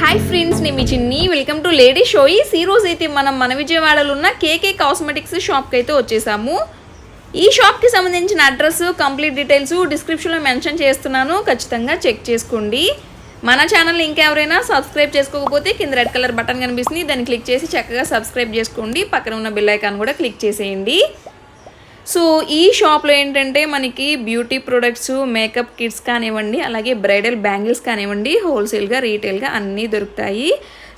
Hi friends నేను మీ చిన్ని. Welcome to lady షోయిస్ ఈ రోజు అయితే మనం మన విజయవాడలో ఉన్న కేకే కాస్మెటిక్స్ షాప్కి అయితే వచ్చేసాము. ఈ షాప్కి సంబంధించిన అడ్రస్ కంప్లీట్ డీటెయిల్స్ డిస్క్రిప్షన్లో మెన్షన్ చేస్తున్నాను. ఖచ్చితంగా చెక్ చేసుకోండి. మన ఛానల్ ఇంకెవరైనా సబ్స్క్రైబ్ చేసుకోకపోతే కింద రెడ్ కలర్ బటన్ కనిపిస్తుంది. దాన్ని క్లిక్ చేసి చక్కగా సబ్స్క్రైబ్ చేసుకోండి. పక్కన ఉన్న బెల్ ఐకాన్ కూడా క్లిక్ చేసేయండి. సో ఈ షాప్లో ఏంటంటే మనకి బ్యూటీ ప్రొడక్ట్స్ మేకప్ కిట్స్ కానివ్వండి అలాగే బ్రైడల్ బ్యాంగిల్స్ కానివ్వండి హోల్సేల్గా రీటైల్గా అన్నీ దొరుకుతాయి.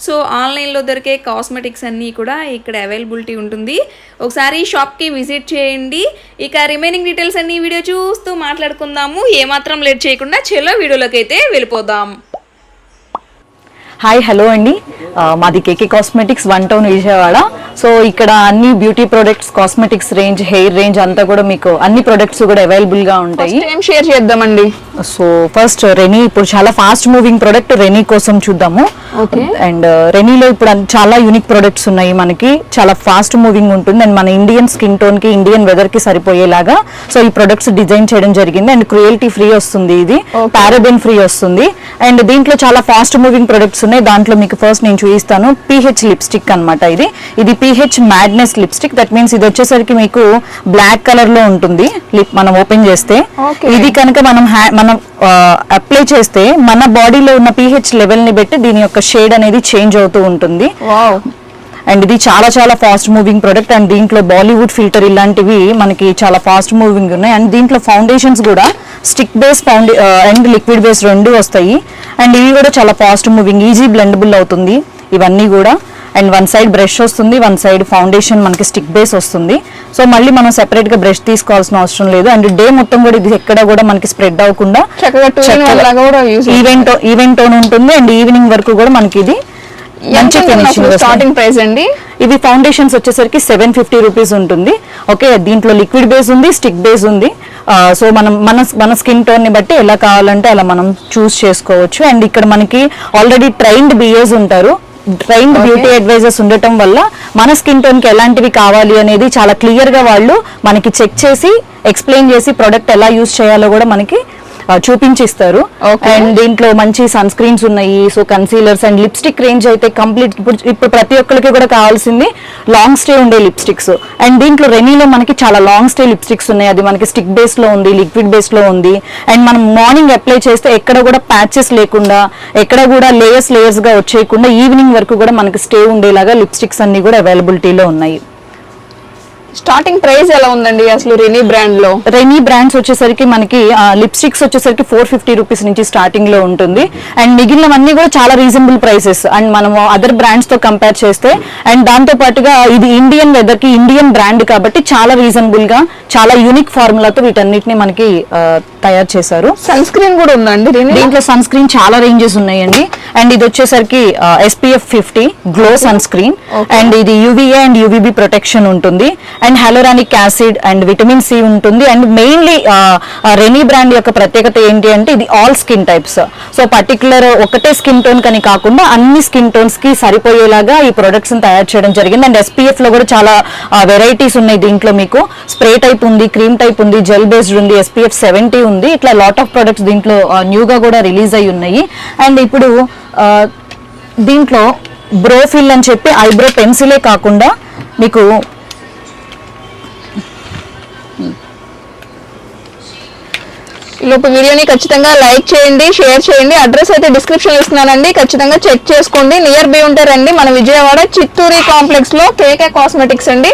సో ఆన్లైన్లో దొరికే కాస్మెటిక్స్ అన్నీ కూడా ఇక్కడ అవైలబిలిటీ ఉంటుంది. ఒకసారి ఈ షాప్కి విజిట్ చేయండి. ఇక రిమైనింగ్ డీటెయిల్స్ అన్ని వీడియో చూస్తూ మాట్లాడుకుందాము. ఏమాత్రం లేట్ చేయకుండా చెల్లో వీడియోలోకి అయితే వెళ్ళిపోదాం. హాయ్ హలో అండి. మాది KK cosmetics one town Vijayawada. So ఇక్కడ అన్ని beauty products cosmetics range hair range అంతా కూడా మీకు అన్ని ప్రొడక్ట్స్ కూడా అవైలబుల్గా ఉంటాయి. ఏం షేర్ చేద్దామండి? సో ఫస్ట్ రెనీ ఇప్పుడు చాలా ఫాస్ట్ మూవింగ్ ప్రొడక్ట్ రెనీ కోసం చూద్దాము. అండ్ రెనీలో ఇప్పుడు అన్- చాలా యూనిక్ ప్రొడక్ట్స్ ఉన్నాయి మనకి. చాలా ఫాస్ట్ మూవింగ్ ఉంటుంది. అండ్ మన ఇండియన్ స్కిన్ టోన్కి ఇండియన్ వెదర్కి సరిపోయేలాగా సో ఈ ప్రొడక్ట్స్ డిజైన్ చేయడం జరిగింది. అండ్ క్రుయల్టీ ఫ్రీ వస్తుంది ఇది. పారాబెన్ ఫ్రీ వస్తుంది. అండ్ దీంట్లో చాలా ఫాస్ట్ మూవింగ్ ప్రొడక్ట్స్ ఉన్నాయి. దాంట్లో మీకు ఫస్ట్ నేను చూపిస్తాను. పిహెచ్ లిప్స్టిక్ అన్నమాట ఇది. ఇది PH madness lipstick. That means ఇది వచ్చేసరికి మీకు బ్లాక్ కలర్లో ఉంటుంది లిప్ మనం ఓపెన్ చేస్తే. ఇది కనుక మనం మనం అప్లై చేస్తే మన బాడీలో ఉన్న పిహెచ్ లెవెల్ని బట్టి దీని యొక్క షేడ్ అనేది చేంజ్ అవుతూ ఉంటుంది. అండ్ ఇది చాలా చాలా ఫాస్ట్ మూవింగ్ ప్రొడక్ట్ అండ్ దీంట్లో బాలీవుడ్ ఫిల్టర్ ఇలాంటివి మనకి చాలా ఫాస్ట్ మూవింగ్ ఉన్నాయి. అండ్ దీంట్లో ఫౌండేషన్స్ కూడా స్టిక్ బేస్ ఫౌండే అండ్ లిక్విడ్ బేస్ రెండు వస్తాయి. అండ్ ఇవి కూడా చాలా ఫాస్ట్ మూవింగ్ ఈజీ బ్లెండబుల్ అవుతుంది. ఇవన్నీ కూడా అండ్ వన్ సైడ్ బ్రష్ వస్తుంది వన్ సైడ్ ఫౌండేషన్ మనకి స్టిక్ బేస్ వస్తుంది. సో మళ్ళీ మనం సెపరేట్గా బ్రష్ తీసుకోవాల్సిన అవసరం లేదు. అండ్ డే మొత్తం కూడా ఇది ఎక్కడ కూడా మనకి స్ప్రెడ్ అవ్వకుండా ఈవెంట్ ఈవెంట్ టోన్ ఉంటుంది. అండ్ ఈవినింగ్ వరకు కూడా మనకి ఇది మంచి ఫినిషింగ్ స్టార్టింగ్ ప్రైస్ అండి? ఇవి ఫౌండేషన్స్ వచ్చేసరికి సెవెన్ ఫిఫ్టీ రూపీస్ ఉంటుంది. ఓకే దీంట్లో లిక్విడ్ బేస్ ఉంది స్టిక్ బేస్ ఉంది. సో మనం మన మన స్కిన్ టోన్ని బట్టి ఎలా కావాలంటే అలా మనం చూస్ చేసుకోవచ్చు. అండ్ ఇక్కడ మనకి ఆల్రెడీ ట్రైన్డ్ బిఏస్ ఉంటారు. ట్రైన్డ్ బ్యూటీ అడ్వైజర్స్ ఉండటం వల్ల మన స్కిన్ టోన్కి ఎలాంటివి కావాలి అనేది చాలా క్లియర్గా వాళ్ళు మనకి చెక్ చేసి ఎక్స్ప్లెయిన్ చేసి ప్రొడక్ట్ ఎలా యూస్ చేయాలో కూడా మనకి చూపించిస్తారు. అండ్ దీంట్లో మంచి సన్ స్క్రీన్స్ ఉన్నాయి. So concealers and lipstick range అయితే కంప్లీట్ ఇప్పుడు ఇప్పుడు ప్రతి ఒక్కరికి కూడా కావాల్సింది లాంగ్ స్టే ఉండే లిప్స్టిక్స్ అండ్ దీంట్లో రెనీలో మనకి చాలా లాంగ్ స్టే లిప్స్టిక్స్ ఉన్నాయి. అది మనకి స్టిక్ బేస్లో ఉంది లిక్విడ్ బేస్లో ఉంది. అండ్ మనం మార్నింగ్ అప్లై చేస్తే ఎక్కడ కూడా ప్యాచెస్ లేకుండా ఎక్కడ కూడా లేయర్స్ లేయర్స్గా వచ్చేయకుండా ఈవినింగ్ వరకు కూడా మనకి స్టే ఉండేలాగా లిప్స్టిక్స్ అన్ని కూడా అవైలబిలిటీలో ఉన్నాయి. స్టార్టింగ్ ప్రైస్ ఎలా ఉందండి అసలు రెనీ బ్రాండ్లో? రెనీ బ్రాండ్స్ వచ్చేసరికి మనకి లిప్స్టిక్స్ వచ్చేసరికి ఫోర్ ఫిఫ్టీ రూపీస్ నుంచి స్టార్టింగ్లో ఉంటుంది. అండ్ మిగిలినవన్నీ కూడా చాలా రీజనబుల్ ప్రైసెస్ అండ్ మనం అదర్ బ్రాండ్స్తో కంపేర్ చేస్తే అండ్ దాంతో పాటుగా ఇది ఇండియన్ వెదర్కి ఇండియన్ బ్రాండ్ కాబట్టి చాలా రీజనబుల్గా చాలా యూనిక్ ఫార్ములాతో వీటన్నిటిని మనకి తయారు చేశారు. సన్ స్క్రీన్ కూడా ఉందండి దీంట్లో సన్ స్క్రీన్ చాలా రేంజెస్ ఉన్నాయండి. అండ్ ఇది వచ్చేసరికి SPF fifty glow sunscreen and ఇది యూవీఏ అండ్ యూవీబీ ప్రొటెక్షన్ ఉంటుంది. And hyaluronic acid and vitamin C ఉంటుంది. అండ్ మెయిన్లీ రెనీ బ్రాండ్ యొక్క ప్రత్యేకత ఏంటి అంటే ఇది all skin types. So particular ఒకటే స్కిన్ టోన్ కని కాకుండా అన్ని స్కిన్ టోన్స్కి సరిపోయేలాగా ఈ ప్రొడక్ట్స్ తయారు చేయడం జరిగింది. అండ్ ఎస్పీఎఫ్లో కూడా చాలా వెరైటీస్ ఉన్నాయి దీంట్లో మీకు. స్ప్రే టైప్ ఉంది క్రీమ్ టైప్ ఉంది జెల్ బేస్డ్ ఉంది ఎస్పీఎఫ్ సెవెంటీ ఉంది. ఇట్లా లాట్ ఆఫ్ ప్రొడక్ట్స్ దీంట్లో న్యూగా కూడా రిలీజ్ అయి ఉన్నాయి. అండ్ ఇప్పుడు దీంట్లో బ్రోఫిల్ అని చెప్పి ఐబ్రో పెన్సిలే కాకుండా మీకు లోపు వీడియోని ఖచ్చితంగా లైక్ చేయండి షేర్ చేయండి. అడ్రస్ అయితే డిస్క్రిప్షన్ ఇస్తున్నానండి. ఖచ్చితంగా చెక్ చేసుకోండి. నియర్ బై ఉంటారండి. మన విజయవాడ చిత్తూరి కాంప్లెక్స్లో కేకే కాస్మెటిక్స్ అండి.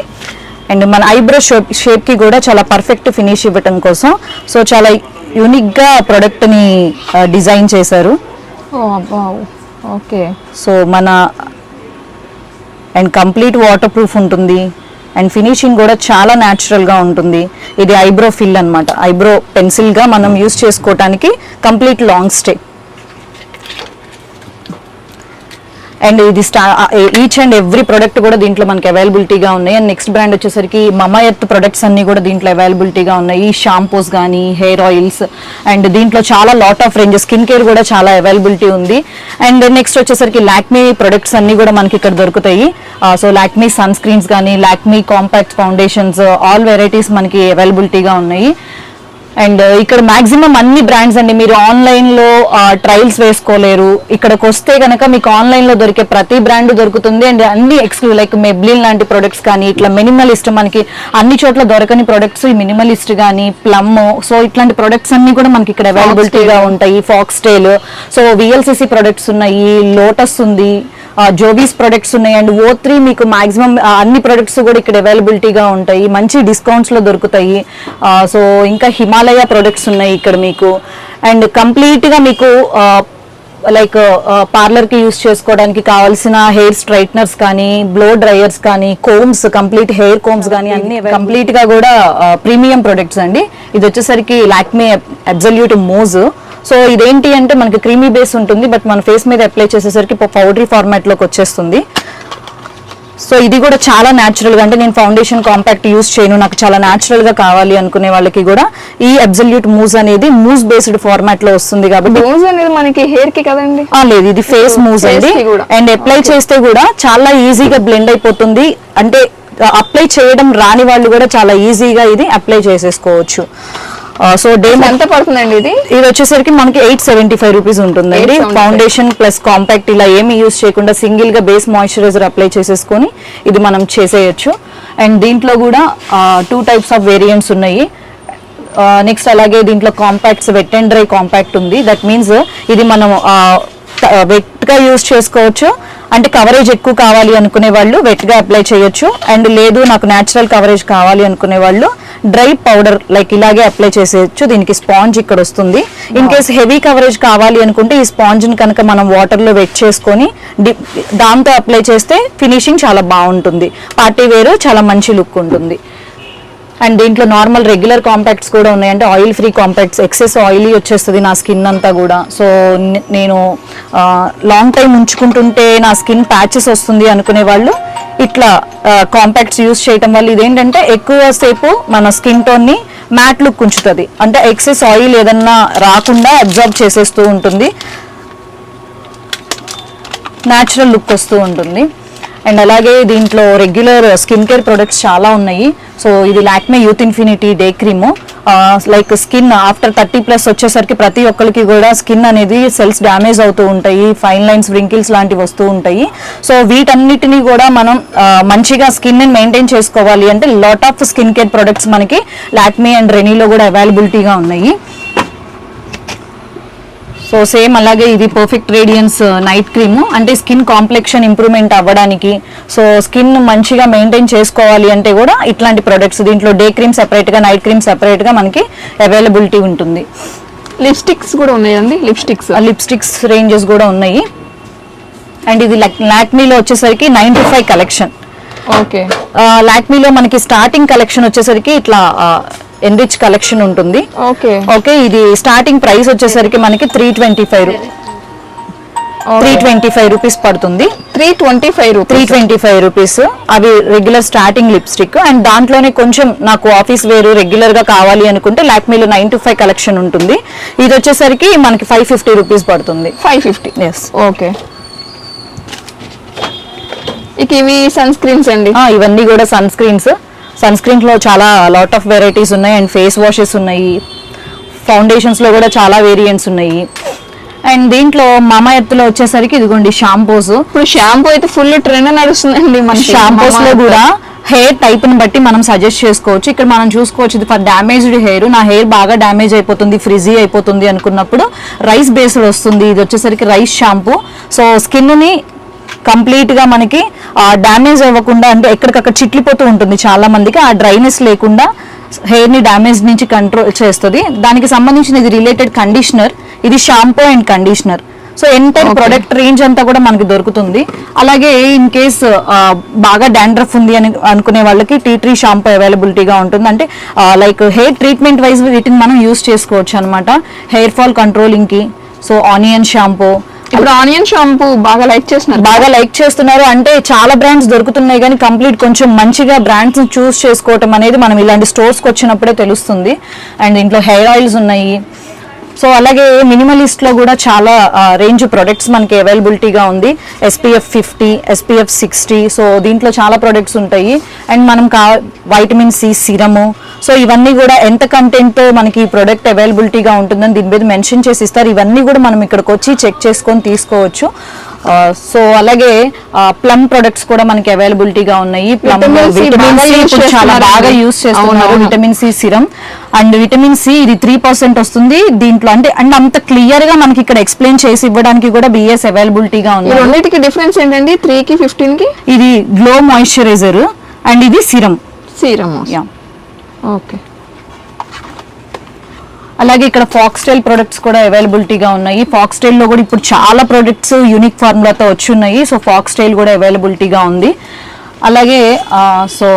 అండ్ మన ఐబ్రో షేప్ షేప్కి కూడా చాలా పర్ఫెక్ట్ ఫినిష్ ఇవ్వటం కోసం. సో చాలా యూనిక్గా ప్రొడక్ట్ని డిజైన్ చేశారు ఓకే. సో మన అండ్ కంప్లీట్ వాటర్ ప్రూఫ్ ఉంటుంది. అండ్ ఫినిషింగ్ కూడా చాలా న్యాచురల్గా ఉంటుంది. ఇది ఐబ్రో ఫిల్ అనమాట ఐబ్రో పెన్సిల్గా మనం యూస్ చేసుకోవటానికి కంప్లీట్ లాంగ్ స్టే అండ్ ఇది స్టా ఈచ్ అండ్ ఎవ్రీ ప్రొడక్ట్ కూడా దీంట్లో మనకి అవైలబిలిటీగా ఉన్నాయి. అండ్ నెక్స్ట్ బ్రాండ్ వచ్చేసరికి మమాఎర్త్ ప్రొడక్ట్స్ అన్ని కూడా దీంట్లో అవైలబిలిటీగా ఉన్నాయి. షాంపూస్ కానీ హెయిర్ ఆయిల్స్ అండ్ దీంట్లో చాలా lot of range skin care కూడా చాలా అవైలబిలిటీ ఉంది. అండ్ నెక్స్ట్ వచ్చేసరికి లాక్మీ ప్రొడక్ట్స్ అన్ని కూడా మనకి ఇక్కడ దొరుకుతాయి. సో లాక్మీ సన్ స్క్రీన్స్ కానీ Lakme compact foundations all varieties మనకి అవైలబిలిటీగా ఉన్నాయి. అండ్ ఇక్కడ మాక్సిమం అన్ని బ్రాండ్స్ అండి. మీరు ఆన్లైన్లో ట్రయల్స్ వేసుకోలేరు. ఇక్కడికి వస్తే గనక మీకు ఆన్లైన్లో దొరికే ప్రతి బ్రాండ్ దొరుకుతుంది. అండ్ అన్ని ఎక్స్క్లూజివ్ లైక్ మెబ్లిన్ లాంటి ప్రొడక్ట్స్ కానీ ఇట్లా మినిమలిస్ట్ మనకి అన్ని చోట్ల దొరకని ప్రొడక్ట్స్ ఈ మినిమలిస్ట్ కానీ ప్లమ్ సో ఇట్లాంటి ప్రొడక్ట్స్ అన్ని కూడా మనకి ఇక్కడ అవైలబిలిటీగా ఉంటాయి. Fox tail so VLCC products ఉన్నాయి. లోటస్ ఉంది. జోబీస్ ప్రొడక్ట్స్ ఉన్నాయి. అండ్ ఓ త్రీ మీకు మాక్సిమం అన్ని ప్రొడక్ట్స్ కూడా ఇక్కడ అవైలబిలిటీగా ఉంటాయి. మంచి డిస్కౌంట్స్లో దొరుకుతాయి. సో ఇంకా హిమాలయ ప్రొడక్ట్స్ ఉన్నాయి ఇక్కడ మీకు. అండ్ కంప్లీట్గా మీకు లైక్ పార్లర్కి యూస్ చేసుకోవడానికి కావాల్సిన హెయిర్ స్ట్రైట్నర్స్ కానీ బ్లో డ్రైయర్స్ కానీ కోమ్స్ కంప్లీట్ హెయిర్ కోమ్స్ కానీ అన్ని కంప్లీట్గా కూడా ప్రీమియం ప్రొడక్ట్స్ అండి. ఇది వచ్చేసరికి లాక్మే అబ్జల్యూట్ మోజ్ సో ఇదేంటి అంటే మనకి క్రీమీ బేస్ ఉంటుంది బట్ మన ఫేస్ మీద అప్లై చేసేసరికి పౌడరీ ఫార్మాట్లోకి వచ్చేస్తుంది. సో ఇది కూడా చాలా న్యాచురల్గా అంటే నేను ఫౌండేషన్ కాంపాక్ట్ యూస్ చేయను నాకు చాలా న్యాచురల్గా కావాలి అనుకునే వాళ్ళకి కూడా ఈ అబ్జల్యూట్ మూజ్ అనేది మూజ్ బేస్డ్ ఫార్మాట్లో వస్తుంది కాబట్టి డోజ్ అనేది మనకి హెయిర్కి కదండి? లేదు ఇది ఫేస్ Face అండి. అండ్ అప్లై చేస్తే కూడా చాలా ఈజీగా బ్లెండ్ అయిపోతుంది. అంటే అప్లై చేయడం రాని వాళ్ళు కూడా చాలా ఈజీగా ఇది అప్లై చేసేసుకోవచ్చు. సో డే ఎంత పడుతుందండి ఇది? ఇది వచ్చేసరికి మనకి ఎయిట్ సెవెంటీ ఫైవ్ రూపీస్ ఉంటుందండి 875. ఫౌండేషన్ ప్లస్ కాంపాక్ట్ ఇలా ఏమి యూస్ చేయకుండా సింగిల్గా బేస్ మాయిశ్చరైజర్ అప్లై చేసేసుకొని ఇది మనం చేసేయచ్చు. అండ్ దీంట్లో కూడా టూ టైప్స్ ఆఫ్ వేరియంట్స్ ఉన్నాయి. నెక్స్ట్ అలాగే దీంట్లో compacts wet and dry compact ఉంది. దట్ మీన్స్ ఇది మనం వెట్గా యూస్ చేసుకోవచ్చు. అంటే కవరేజ్ ఎక్కువ కావాలి అనుకునే వాళ్ళు వెట్గా అప్లై చేయొచ్చు. అండ్ లేదు నాకు నేచురల్ కవరేజ్ కావాలి అనుకునే వాళ్ళు డ్రై పౌడర్ లైక్ ఇలాగే అప్లై చేసేయచ్చు. దీనికి స్పాంజ్ ఇక్కడ వస్తుంది. ఇన్ కేస్ హెవీ కవరేజ్ కావాలి అనుకుంటే ఈ స్పాంజ్ని కనుక మనం వాటర్లో వెట్ చేసుకొని దాంతో అప్లై చేస్తే ఫినిషింగ్ చాలా బాగుంటుంది. పార్టీ వేరు చాలా మంచి లుక్ ఉంటుంది. అండ్ దీంట్లో నార్మల్ రెగ్యులర్ కాంపాక్ట్స్ కూడా ఉన్నాయి. అంటే oil free compacts excess oily వచ్చేస్తుంది నా స్కిన్ అంతా కూడా. సో నేను లాంగ్ టైం ఉంచుకుంటుంటే నా స్కిన్ ప్యాచెస్ వస్తుంది అనుకునే వాళ్ళు ఇట్లా కాంపాక్ట్స్ యూస్ చేయటం వల్ల ఇదేంటంటే ఎక్కువ సేపు మన స్కిన్ టోన్ని మ్యాట్ లుక్ ఉంచుతుంది. అంటే ఎక్సెస్ ఆయిల్ ఏదన్నా రాకుండా అబ్జర్వ్ చేసేస్తూ ఉంటుంది. న్యాచురల్ లుక్ వస్తూ ఉంటుంది. అండ్ అలాగే దీంట్లో రెగ్యులర్ స్కిన్ కేర్ ప్రొడక్ట్స్ చాలా ఉన్నాయి. సో ఇది Lakme youth infinity day cream. Like skin after thirty plus వచ్చేసరికి ప్రతి ఒక్కరికి కూడా స్కిన్ అనేది సెల్స్ డ్యామేజ్ అవుతూ ఉంటాయి ఫైన్ లైన్స్ వ్రింకిల్స్ లాంటివి వస్తూ ఉంటాయి. సో వీటన్నిటిని కూడా మనం మంచిగా స్కిన్ మెయింటైన్ చేసుకోవాలి అంటే lot of skin care products మనకి లాక్మే అండ్ రెనీలో కూడా అవైలబిలిటీగా ఉన్నాయి. సో సేమ్ అలాగే ఇది పర్ఫెక్ట్ రేడియన్స్ నైట్ క్రీమ్ అంటే స్కిన్ కాంప్లెక్షన్ ఇంప్రూవ్మెంట్ అవ్వడానికి. సో స్కిన్ మంచిగా మెయింటైన్ చేసుకోవాలి అంటే కూడా ఇట్లాంటి ప్రొడక్ట్స్ దీంట్లో డే క్రీమ్ సెపరేట్గా నైట్ క్రీమ్ సెపరేట్గా మనకి అవైలబిలిటీ ఉంటుంది. లిప్స్టిక్స్ కూడా ఉన్నాయండి? లిప్స్టిక్స్ లిప్స్టిక్స్ రేంజెస్ కూడా ఉన్నాయి. అండ్ ఇది లాక్మీలో వచ్చేసరికి నైన్టీ ఫైవ్ కలెక్షన్ ఓకే లాక్మీలో మనకి స్టార్టింగ్ కలెక్షన్ వచ్చేసరికి ఇట్లా ఎన్రిచ్ కలెక్షన్ ఉంటుంది. ఓకే ఓకే ఇది స్టార్టింగ్ ప్రైస్ వచ్చేసరికి మనకి three twenty five three twenty five rupees పడుతుంది. Three twenty five three rupees twenty five rupees అవి రెగ్యులర్ స్టార్టింగ్ లిప్స్టిక్ అండ్ దాంట్లోనే కొంచెం నాకు ఆఫీస్ వేరు రెగ్యులర్గా కావాలి అనుకుంటే లాక్మీలో నైన్ టు ఫైవ్ కలెక్షన్ ఉంటుంది. ఇది వచ్చేసరికి మనకి ఫైవ్ ఫిఫ్టీ రూపీస్ పడుతుంది. ఫైవ్ ఫిఫ్టీ ఎస్ ఓకే ఇక ఇవి సన్ స్క్రీన్స్ అండి ఇవన్నీ కూడా సన్ స్క్రీన్స్ సన్ స్క్రీన్స్లో చాలా లాట్ ఆఫ్ వెరైటీస్ ఉన్నాయి అండ్ ఫేస్ వాషెస్ ఉన్నాయి. ఫౌండేషన్స్లో కూడా చాలా వేరియంట్స్ ఉన్నాయి. అండ్ దీంట్లో మామా ఎత్తులో వచ్చేసరికి ఇదిగోండి షాంపూస్ ఇప్పుడు షాంపూ అయితే ఫుల్ ట్రెండ్ నడుస్తుందండి మన షాంపూస్లో కూడా హెయిర్ టైప్ని బట్టి మనం సజెస్ట్ చేసుకోవచ్చు. ఇక్కడ మనం చూసుకోవచ్చు ఇది ఫర్ డామేజ్డ్ హెయిర్ నా హెయిర్ బాగా డ్యామేజ్ అయిపోతుంది ఫ్రిజీ అయిపోతుంది అనుకున్నప్పుడు రైస్ బేస్డ్ వస్తుంది. ఇది వచ్చేసరికి రైస్ షాంపూ సో స్కిన్ని కంప్లీట్గా మనకి డ్యామేజ్ అవ్వకుండా అంటే ఎక్కడికక్కడ చిట్లిపోతూ ఉంటుంది చాలా మందికి ఆ డ్రైనెస్ లేకుండా హెయిర్ని డ్యామేజ్ నుంచి కంట్రోల్ చేస్తుంది. దానికి సంబంధించిన ఇది రిలేటెడ్ కండిషనర్ ఇది shampoo and conditioner. So entire product range అంతా కూడా మనకి దొరుకుతుంది. అలాగే ఇన్ కేస్ బాగా డాండ్రఫ్ ఉంది అని అనుకునే వాళ్ళకి టీ ట్రీ షాంపూ అవైలబిలిటీగా ఉంటుంది. అంటే లైక్ హెయిర్ ట్రీట్మెంట్ వైజ్ వీటిని మనం యూస్ చేసుకోవచ్చు అనమాట హెయిర్ ఫాల్ కంట్రోలింగ్కి సో ఆనియన్ షాంపూ ఇప్పుడు ఆనియన్ షాంపూ బాగా లైక్ చేస్తున్నారు. బాగా లైక్ చేస్తున్నారు. అంటే చాలా బ్రాండ్స్ దొరుకుతున్నాయి కానీ కంప్లీట్ కొంచెం మంచిగా బ్రాండ్స్ చూస్ చేసుకోవటం అనేది మనం ఇలాంటి స్టోర్స్కి వచ్చినప్పుడే తెలుస్తుంది. అండ్ ఇంట్లో హెయిర్ ఆయిల్స్ ఉన్నాయి. సో అలాగే మినిమలిస్ట్లో కూడా చాలా రేంజ్ ప్రొడక్ట్స్ మనకి అవైలబిలిటీగా ఉంది. SPF fifty SPF sixty so దీంట్లో చాలా ప్రొడక్ట్స్ ఉంటాయి. అండ్ మనం కా వైటమిన్ సి సిరము సో ఇవన్నీ కూడా ఎంత కంటెంట్ మనకి ఈ ప్రొడక్ట్ అవైలబిలిటీగా ఉంటుందని దీని మీద మెన్షన్ చేసి ఇస్తారు. ఇవన్నీ కూడా మనం ఇక్కడికి వచ్చి చెక్ చేసుకొని తీసుకోవచ్చు. సో అలాగే ప్లమ్ ప్రొడక్ట్స్ కూడా మనకి అవైలబిలిటీగా ఉన్నాయి. ప్లమ్ విటమిన్ సి చాలా. బాగా యూస్ చేస్తున్నారు. Vitamin C serum and vitamin C ఇది త్రీ పర్సెంట్ వస్తుంది దీంట్లో. అంటే అండ్ అంత క్లియర్గా మనకి ఇక్కడ ఎక్స్ప్లెయిన్ చేసి ఇవ్వడానికి కూడా బిఎస్ అవైలబిలిటీగా ఉంది. రెండింటికి డిఫరెన్స్ ఏంటండి? త్రీ కి ఫిఫ్టీన్కి? ఇది గ్లో మాయిశ్చరైజర్ అండ్ ఇది సిరం సీరమ్ యా ఓకే అలాగే ఇక్కడ ఫాక్స్టైల్ ప్రొడక్ట్స్ కూడా అవైలబిలిటీగా ఉన్నాయి. ఫాక్స్టైల్లో కూడా ఇప్పుడు చాలా ప్రొడక్ట్స్ యూనిక్ ఫార్ములాతో వచ్చి ఉన్నాయి. సో ఫాక్స్టైల్ కూడా అవైలబిలిటీగా ఉంది. అలాగే సో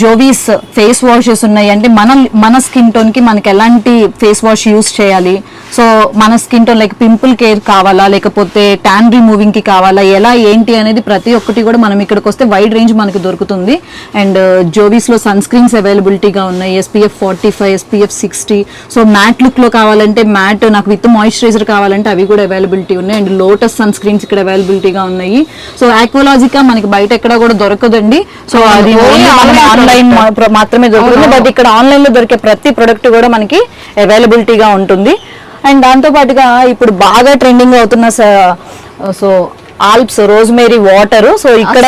జోవీస్ ఫేస్ వాషెస్ ఉన్నాయి అంటే మన మన స్కిన్ టోన్కి మనకి ఎలాంటి ఫేస్ వాష్ యూస్ చేయాలి? సో మన skin tone like pimple care కావాలా? లేకపోతే ట్యాన్ రిమూవింగ్కి కావాలా? ఎలా ఏంటి అనేది ప్రతి ఒక్కటి కూడా మనం ఇక్కడికి వస్తే వైడ్ రేంజ్ మనకి దొరుకుతుంది. అండ్ జోవీస్లో సన్ స్క్రీన్స్ అవైలబిలిటీగా ఉన్నాయి. SPF forty five SPF sixty so matte లుక్లో కావాలంటే మ్యాట్ నాకు విత్ మాయిశ్చరైజర్ కావాలంటే అవి కూడా అవైలబిలిటీ ఉన్నాయి. అండ్ లోటస్ సన్ స్క్రీన్స్ ఇక్కడ అవైలబిలిటీగా ఉన్నాయి. సో ఆక్వలాజికా మనకి బయట ఎక్కడ కూడా దొరకదండి. సో అది ఆన్లైన్ మాత్రమే దొరుకుతుంది. బట్ ఇక్కడ ఆన్లైన్లో దొరికే ప్రతి ప్రొడక్ట్ కూడా మనకి అవైలబిలిటీగా ఉంటుంది. అండ్ దాంతో పాటుగా ఇప్పుడు బాగా ట్రెండింగ్ అవుతున్న so Alps rosemary water so ఇక్కడ.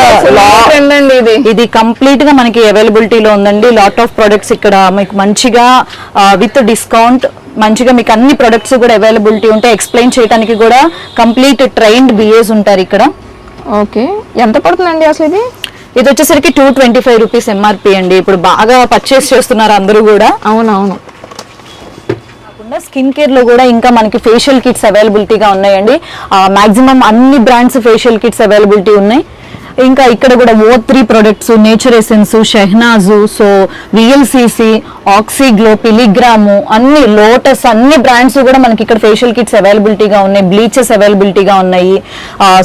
ఇది? కంప్లీట్గా మనకి అవైలబిలిటీలో ఉందండి. లాట్ ఆఫ్ ప్రొడక్ట్స్ ఇక్కడ మీకు మంచిగా విత్ డిస్కౌంట్ మంచిగా మీకు అన్ని ప్రొడక్ట్స్ కూడా అవైలబిలిటీ ఉంటాయి ఎక్స్ప్లెయిన్ చేయడానికి కూడా కంప్లీట్ ట్రైన్డ్ బిఏస్ ఉంటారు ఇక్కడ. ఓకే. ఎంత పడుతుందండి అసలు ఇది? ఇది వచ్చేసరికి two twenty five rupees MRP అండి. ఇప్పుడు బాగా పర్చేస్ చేస్తున్నారు అందరూ కూడా. అవునవును. కాకుండా స్కిన్ కేర్లో కూడా ఇంకా మనకి ఫేషియల్ కిట్స్ అవైలబిలిటీగా ఉన్నాయండి. మాక్సిమం అన్ని బ్రాండ్స్ ఫేషియల్ కిట్స్ అవైలబిలిటీ ఉన్నాయి. ఇంకా ఇక్కడ కూడా O three products Nature Essence Shahnaz so VLCC Oxyglow పిలిగ్రాము అన్ని లోటస్ అన్ని బ్రాండ్స్ కూడా మనకి ఇక్కడ ఫేషియల్ కిట్స్ అవైలబిలిటీగా ఉన్నాయి బ్లీచెస్ అవైలబిలిటీగా ఉన్నాయి.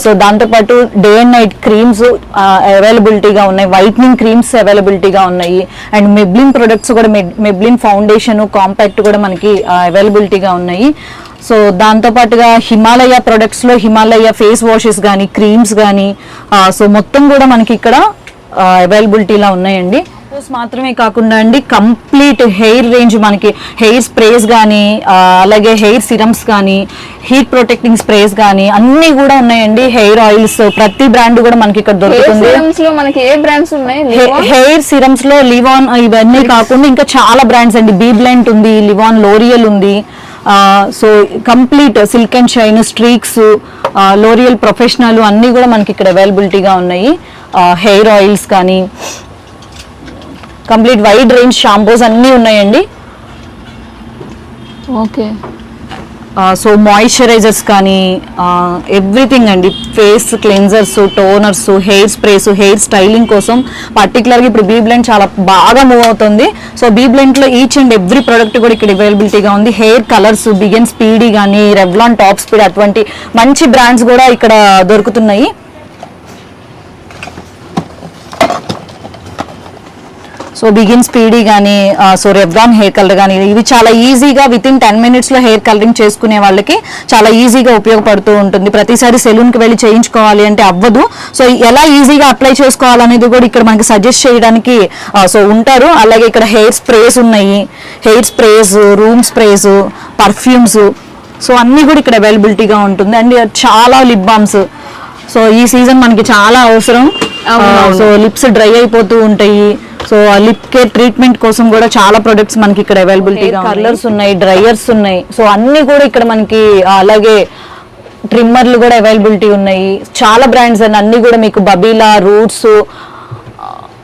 సో దాంతోపాటు డే అండ్ నైట్ క్రీమ్స్ అవైలబిలిటీగా ఉన్నాయి వైట్నింగ్ క్రీమ్స్ అవైలబిలిటీగా ఉన్నాయి. అండ్ మెబ్లిన్ ప్రొడక్ట్స్ కూడా మెబ్లిన్ ఫౌండేషన్ కాంపాక్ట్ కూడా మనకి అవైలబిలిటీగా ఉన్నాయి. సో దాంతో పాటుగా హిమాలయ ప్రొడక్ట్స్లో హిమాలయ ఫేస్ వాషెస్ కానీ క్రీమ్స్ కానీ సో మొత్తం కూడా మనకి ఇక్కడ అవైలబిలిటీలా ఉన్నాయండి. మాత్రమే కాకుండా అండి కంప్లీట్ హెయిర్ రేంజ్ మనకి హెయిర్ స్ప్రేస్ కానీ అలాగే హెయిర్ సిరమ్స్ కానీ హీట్ ప్రొటెక్టింగ్ స్ప్రేస్ కానీ అన్ని కూడా ఉన్నాయండి. హెయిర్ ఆయిల్స్ ప్రతి బ్రాండ్ కూడా మనకి ఇక్కడ దొరుకుతుంది. సిరమ్స్లో మనకి ఏ బ్రాండ్స్ ఉన్నాయి? Liva? హెయిర్ సిరమ్స్లో లివాన్ ఇవన్నీ కాకుండా ఇంకా చాలా బ్రాండ్స్ అండి. బీ బ్లెంట్ ఉంది లివాన్ లోరియల్ ఉంది so complete silk and shine streaks L'Oreal professional అన్నీ కూడా మనకి ఇక్కడ అవైలబిలిటీగా ఉన్నాయి. హెయిర్ ఆయిల్స్ కానీ కంప్లీట్ వైడ్ రేంజ్ షాంపూస్ అన్నీ ఉన్నాయండి. ఓకే. సో మాయిశ్చరైజర్స్ కానీ ఎవ్రీథింగ్ అండి. Face cleansers toners hair sprays hair styling కోసం పర్టికులర్గా ఇప్పుడు బీ బ్లెండ్ చాలా బాగా మూవ్ అవుతుంది. సో బీ బ్లెండ్లో ఈచ్ అండ్ ఎవ్రీ ప్రోడక్ట్ కూడా ఇక్కడ అవైలబిలిటీగా ఉంది. హెయిర్ కలర్స్ బిగన్ స్పీడీ కానీ రెవ్లాన్ టాప్ స్పీడ్ అటువంటి మంచి బ్రాండ్స్ కూడా ఇక్కడ దొరుకుతున్నాయి. సో బిగిన్ స్పీడీ కానీ సో రెవ్రాన్ హెయిర్ కలర్ కానీ ఇవి చాలా ఈజీగా విత్ ఇన్ టెన్ మినిట్స్లో హెయిర్ కలరింగ్ చేసుకునే వాళ్ళకి చాలా ఈజీగా ఉపయోగపడుతూ ఉంటుంది. ప్రతిసారి సెలూన్కి వెళ్ళి చేయించుకోవాలి అంటే అవ్వదు. సో ఎలా ఈజీగా అప్లై చేసుకోవాలనేది కూడా ఇక్కడ మనకి సజెస్ట్ చేయడానికి సో ఉంటారు. అలాగే ఇక్కడ హెయిర్ స్ప్రేస్ ఉన్నాయి. Hair sprays room sprays perfumes. So అన్నీ కూడా ఇక్కడ అవైలబిలిటీగా ఉంటుంది. అండ్ చాలా లిప్ బామ్స్. సో ఈ సీజన్ మనకి చాలా అవసరం. సో లిప్స్ డ్రై అయిపోతూ ఉంటాయి. సో ఆ లిప్ కేర్ ట్రీట్మెంట్ కోసం కూడా చాలా ప్రొడక్ట్స్ మనకి ఇక్కడ అవైలబిలిటీ కలర్స్ ఉన్నాయి. డ్రైయర్స్ ఉన్నాయి సో అన్ని కూడా ఇక్కడ మనకి అలాగే ట్రిమ్మర్లు కూడా అవైలబిలిటీ ఉన్నాయి. చాలా బ్రాండ్స్ అండి అన్ని కూడా మీకు బబీలా రూట్స్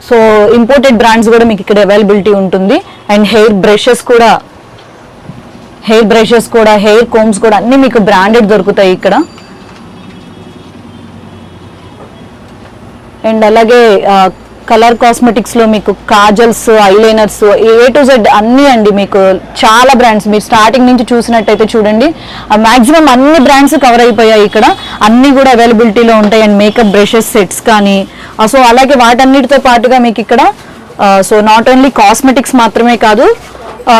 సో ఇంపోర్టెడ్ బ్రాండ్స్ కూడా మీకు ఇక్కడ అవైలబిలిటీ ఉంటుంది. అండ్ హెయిర్ బ్రషెస్ కూడా హెయిర్ బ్రషెస్ కూడా హెయిర్ కోమ్స్ కూడా అన్ని మీకు బ్రాండెడ్ దొరుకుతాయి ఇక్కడ. అండ్ అలాగే కలర్ కాస్మెటిక్స్లో మీకు kajals eyeliners A to Z అన్ని అండి మీకు చాలా బ్రాండ్స్. మీరు స్టార్టింగ్ నుంచి చూసినట్టయితే చూడండి మాక్సిమం అన్ని బ్రాండ్స్ కవర్ అయిపోయాయి ఇక్కడ. అన్ని కూడా అవైలబిలిటీలో ఉంటాయి అండ్ మేకప్ బ్రషెస్ సెట్స్ కానీ. సో అలాగే వాటన్నిటితో పాటుగా మీకు ఇక్కడ సో నాట్ ఓన్లీ కాస్మెటిక్స్ మాత్రమే కాదు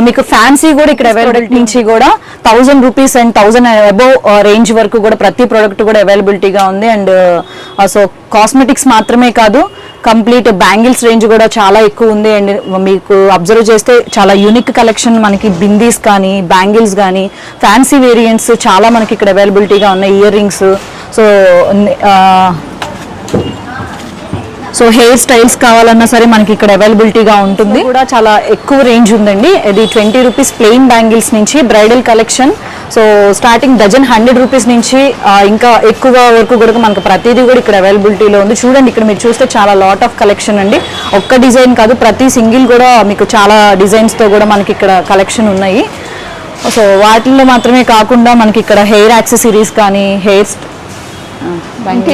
మీకు ఫ్యాన్సీ కూడా ఇక్కడ అవైలబిలిటీ నుంచి కూడా thousand rupees and thousand above range వరకు కూడా ప్రతి ప్రోడక్ట్ కూడా అవైలబిలిటీగా ఉంది. అండ్ సో కాస్మెటిక్స్ మాత్రమే కాదు కంప్లీట్ బ్యాంగిల్స్ రేంజ్ కూడా చాలా ఎక్కువ ఉంది. అండ్ మీకు అబ్జర్వ్ చేస్తే చాలా యూనిక్ కలెక్షన్ మనకి బిందీస్ కానీ బ్యాంగిల్స్ కానీ ఫ్యాన్సీ వేరియంట్స్ చాలా మనకి ఇక్కడ అవైలబిలిటీగా ఉన్నాయి. Ear rings so so hair styles కావాలన్నా సరే మనకి ఇక్కడ అవైలబిలిటీగా ఉంటుంది. కూడా చాలా ఎక్కువ రేంజ్ ఉందండి. ఇది ట్వంటీ రూపీస్ ప్లెయిన్ బ్యాంగిల్స్ నుంచి bridal collection so starting dozen hundred rupees నుంచి ఇంకా ఎక్కువ వరకు కూడా మనకు ప్రతిదీ కూడా ఇక్కడ అవైలబిలిటీలో ఉంది. చూడండి ఇక్కడ మీరు చూస్తే చాలా లాట్ ఆఫ్ కలెక్షన్ అండి. ఒక్క డిజైన్ కాదు ప్రతి సింగిల్ కూడా మీకు చాలా డిజైన్స్తో కూడా మనకి ఇక్కడ కలెక్షన్ ఉన్నాయి. సో వాటిల్లో మాత్రమే కాకుండా మనకి ఇక్కడ హెయిర్ యాక్సెసరీస్ కానీ హెయిర్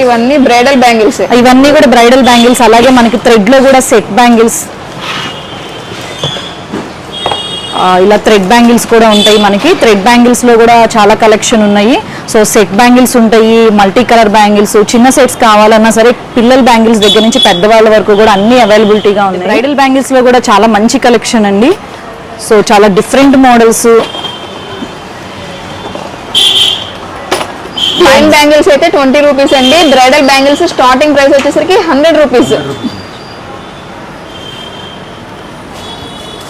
ఇవన్నీ బ్రైడల్ బ్యాంగిల్స్ ఇవన్నీ కూడా బ్రైడల్ బ్యాంగిల్స్ అలాగే మనకి థ్రెడ్లో కూడా సెట్ బ్యాంగిల్స్ ఇలా థ్రెడ్ బ్యాంగిల్స్ కూడా ఉంటాయి మనకి. థ్రెడ్ బ్యాంగిల్స్లో కూడా చాలా కలెక్షన్ ఉన్నాయి. సో సెట్ బ్యాంగిల్స్ ఉంటాయి మల్టీ కలర్ బ్యాంగిల్స్ చిన్న సెట్స్ కావాలన్నా సరే పిల్లల బ్యాంగిల్స్ దగ్గర నుంచి పెద్దవాళ్ళ వరకు కూడా అన్ని అవైలబిలిటీగా ఉంది బ్రైడల్ బ్యాంగిల్స్లో కూడా చాలా మంచి కలెక్షన్ అండి. సో చాలా డిఫరెంట్ మోడల్స్ ప్లెయిన్ బ్యాంగిల్స్ అయితే ట్వంటీ రూపీస్ అండి. బ్రైడల్ బ్యాంగిల్స్ స్టార్టింగ్ ప్రైస్ వచ్చేసరికి హండ్రెడ్ రూపీస్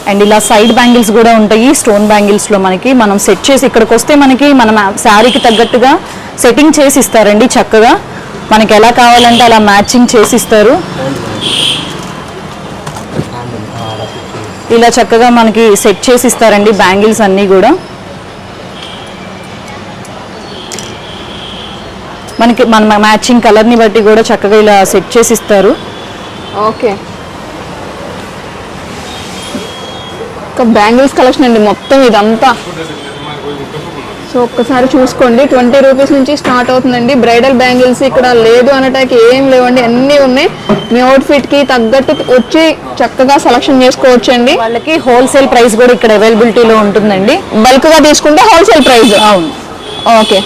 అండ్ ఇలా సైడ్ బ్యాంగిల్స్ కూడా ఉంటాయి స్టోన్ బ్యాంగిల్స్లో మనకి. మనం సెట్ చేసి ఇక్కడికి వస్తే మనకి మనం శారీకి తగ్గట్టుగా సెట్టింగ్ చేసి ఇస్తారండి చక్కగా. మనకి ఎలా కావాలంటే అలా మ్యాచింగ్ చేసి ఇస్తారు. ఇలా చక్కగా మనకి సెట్ చేసి ఇస్తారండి బ్యాంగిల్స్ అన్నీ కూడా. మనకి మన మ్యాచింగ్ కలర్ని బట్టి కూడా చక్కగా ఇలా సెట్ చేసి ఇస్తారు. ఓకే. ఒక బ్యాంగిల్స్ కలెక్షన్ అండి మొత్తం ఇదంతా. సో ఒక్కసారి చూసుకోండి. ట్వంటీ రూపీస్ నుంచి స్టార్ట్ అవుతుందండి. బ్రైడల్ బ్యాంగిల్స్ ఇక్కడ లేదు అనటానికి ఏం లేవండి. అన్నీ ఉన్నాయి. మీ అవుట్ఫిట్కి తగ్గట్టు వచ్చి చక్కగా సెలక్షన్ చేసుకోవచ్చు అండి వాళ్ళకి హోల్సేల్ ప్రైస్ కూడా ఇక్కడ అవైలబిలిటీలో ఉంటుందండి. బల్క్గా తీసుకుంటే హోల్సేల్ ప్రైస్. అవును. Okay.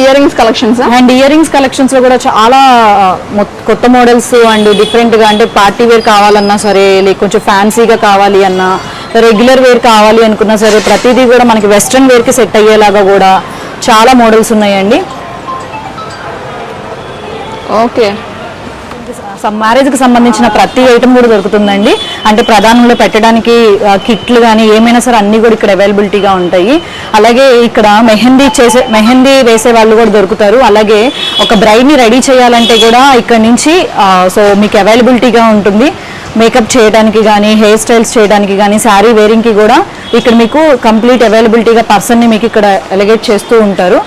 Ear rings collections and ear rings కలెక్షన్స్లో కూడా చాలా కొత్త మోడల్స్ అండ్ డిఫరెంట్గా అంటే పార్టీ వేర్ కావాలన్నా సరే లేక కొంచెం ఫ్యాన్సీగా కావాలి అన్నా రెగ్యులర్ వేర్ కావాలి అనుకున్నా సరే ప్రతిదీ కూడా మనకి వెస్ట్రన్ వేర్కి సెట్ అయ్యేలాగా కూడా చాలా మోడల్స్ ఉన్నాయండి. ఓకే మ్యారేజ్కి సంబంధించిన ప్రతి ఐటమ్ కూడా దొరుకుతుందండి. అంటే ప్రధానంలో పెట్టడానికి కిట్లు కానీ ఏమైనా సరే అన్ని కూడా ఇక్కడ అవైలబిలిటీగా ఉంటాయి. అలాగే ఇక్కడ మెహందీ చేసే మెహందీ వేసే వాళ్ళు కూడా దొరుకుతారు. అలాగే ఒక బ్రైడ్ని రెడీ చేయాలంటే కూడా ఇక్కడ నుంచి సో మీకు అవైలబిలిటీగా ఉంటుంది. మేకప్ చేయడానికి కానీ హెయిర్ స్టైల్స్ చేయడానికి కానీ శారీ వేరింగ్కి కూడా ఇక్కడ మీకు కంప్లీట్ అవైలబిలిటీగా పర్సన్ని మీకు ఇక్కడ ఎలిగేట్ చేస్తూ ఉంటారు.